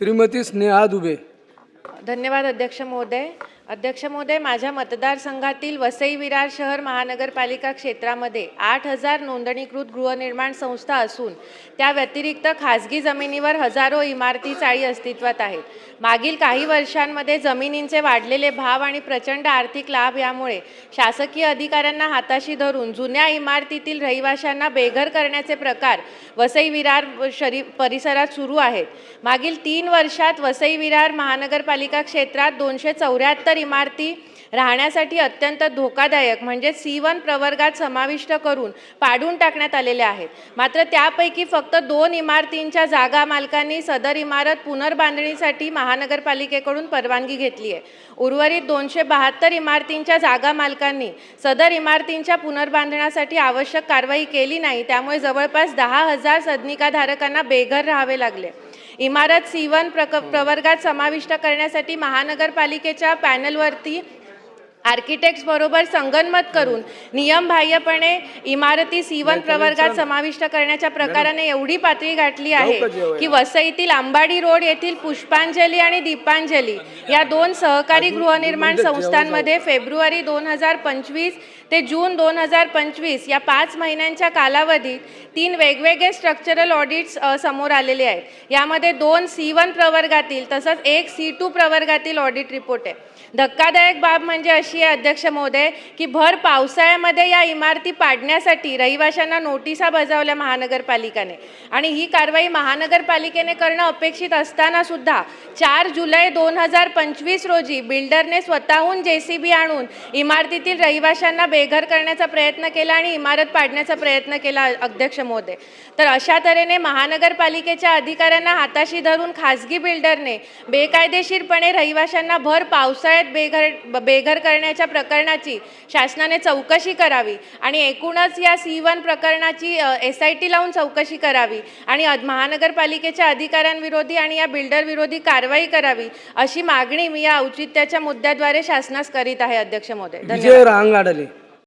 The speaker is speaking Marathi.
श्रीमती स्नेहा दुबे. धन्यवाद अध्यक्ष महोदय. अध्यक्ष महोदय माझ्या मतदारसंघातील वसई विरार शहर महानगरपालिका क्षेत्रामध्ये आठ हजार नोंदणीकृत गृहनिर्माण संस्था असून त्या व्यतिरिक्त खाजगी जमिनीवर हजारो इमारती चाळी अस्तित्वात आहेत. मागील काही वर्षांमध्ये जमिनींचे वाढलेले भाव आणि प्रचंड आर्थिक लाभ यामुळे शासकीय अधिकाऱ्यांना हाताशी धरून जुन्या इमारतीतील रहिवाशांना बेघर करण्याचे प्रकार वसई विरार शरी परिसरात सुरू आहेत. मागील तीन वर्षात वसई विरार महानगरपालिका क्षेत्रात दोनशे चौऱ्याहत्तर इमारती राहण्यासाठी अत्यंत धोकादायक म्हणजे सी वन प्रवर्गात समाविष्ट करून पाडून टाकण्यात आलेल्या आहेत. मात्र त्यापैकी फक्त दोन इमारतींच्या जागा मालकांनी सदर इमारत पुनर्बांधणीसाठी महानगरपालिकेकडून परवानगी घेतली आहे. उर्वरित दोनशे बहात्तर इमारतींच्या जागा मालकांनी सदर इमारतींच्या पुनर्बांधण्यासाठी आवश्यक कारवाई केली नाही त्यामुळे जवळपास दहा हजार सदनिकाधारकांना बेघर राहावे लागले. इमारत सी वन प्रक प्रवर्गात समाविष्ट करण्यासाठी महानगरपालिकेच्या पॅनलवरती आर्किटेक्ट्स बरोबर संगनमत करून नियमबाह्यपणे इमारती सी वन प्रवर्गात समाविष्ट करण्याच्या प्रकाराने एवढी पातळी गाठली आहे की वसईतील अंबाडी रोड येथील पुष्पांजली आणि दीपांजली या दोन सहकारी गृहनिर्माण संस्थांमध्ये फेब्रुवारी दोन हजार पंचवीस ते जून दोन हजार पंचवीस या पाच महिन्यांच्या कालावधीत तीन वेगवेगळे स्ट्रक्चरल ऑडिट्स समोर आलेले आहेत. यामध्ये दोन सी वन प्रवर्गातील तसंच एक सी टू प्रवर्गातील ऑडिट रिपोर्ट आहे. धक्कादायक बाब म्हणजे अशी आहे अध्यक्ष महोदय की भर पावसाळ्यामध्ये या इमारती पाडण्यासाठी रहिवाशांना नोटिसा बजावल्या महानगरपालिकेने. आणि ही कारवाई महानगरपालिकेने करणं अपेक्षित असताना सुद्धा चार जुलै दोन हजार पंचवीस रोजी बिल्डरने स्वतःहून जे सी बी आणून इमारतीतील रहिवाशांना बेघर करण्याचा प्रयत्न केला आणि इमारत पाडण्याचा प्रयत्न केला अध्यक्ष महोदय. तर अशा तऱ्हेने महानगरपालिकेच्या अधिकाऱ्यांना हाताशी धरून खाजगी बिल्डरने बेकायदेशीरपणे रहिवाशांना भर पावसाळ्यात बेघर बेघर करण्याच्या प्रकरणाची शासनाने चौकशी करावी आणि एकूणच या सी वन प्रकरणाची एस आय टी लावून चौकशी करावी आणि महानगरपालिकेच्या अधिकाऱ्यांविरोधी आणि या बिल्डर विरोधी कारवाई करावी अशी मागणी मी या औचित्याच्या मुद्द्याद्वारे शासनास करीत आहे अध्यक्ष महोदय. धन्यवाद.